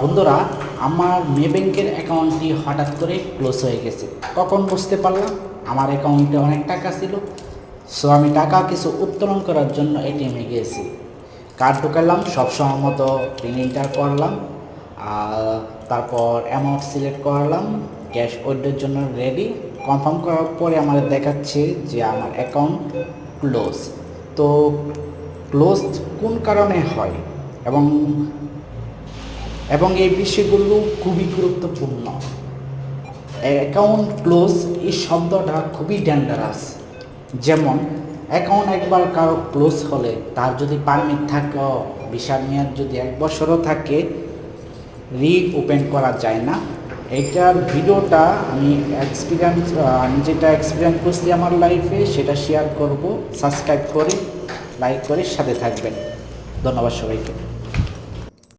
বন্ধুরা, আমার মে ব্যাংকের অ্যাকাউন্টটি হঠাৎ করে ক্লোজ হয়ে গেছে। কখন বুঝতে পারলাম? আমার অ্যাকাউন্টে অনেক টাকা ছিল। সো আমি টাকা কিছু উত্তোলন করার জন্য এটিএমে গিয়েছি। কার্ড ঢুকালাম, সব সময় মতো পিন এন্টার করলাম তারপর অ্যামাউন্ট সিলেক্ট করলাম ক্যাশ ওয়েডের জন্য রেডি কনফার্ম করার পরে আমাদের দেখাচ্ছে যে আমার অ্যাকাউন্ট ক্লোজ তো ক্লোজ কোন কারণে হয়? এবং এবং এই বিষয়গুলো খুবই গুরুত্বপূর্ণ। অ্যাকাউন্ট ক্লোজ এই শব্দটা খুবই ডেঞ্জারাস যেমন অ্যাকাউন্ট একবার কারও ক্লোজ হলে, তার যদি পারমিট থাকে বিশাল মেয়াদ যদি এক বছরও থাকে রি ওপেন করা যায় না। এইটার ভিডিওটা আমি এক্সপিরিয়েন্স আমি যেটা এক্সপিরিয়েন্স করছি আমার লাইফে সেটা শেয়ার করব সাবস্ক্রাইব করে লাইক করে সাথে থাকবেন। ধন্যবাদ সবাইকে।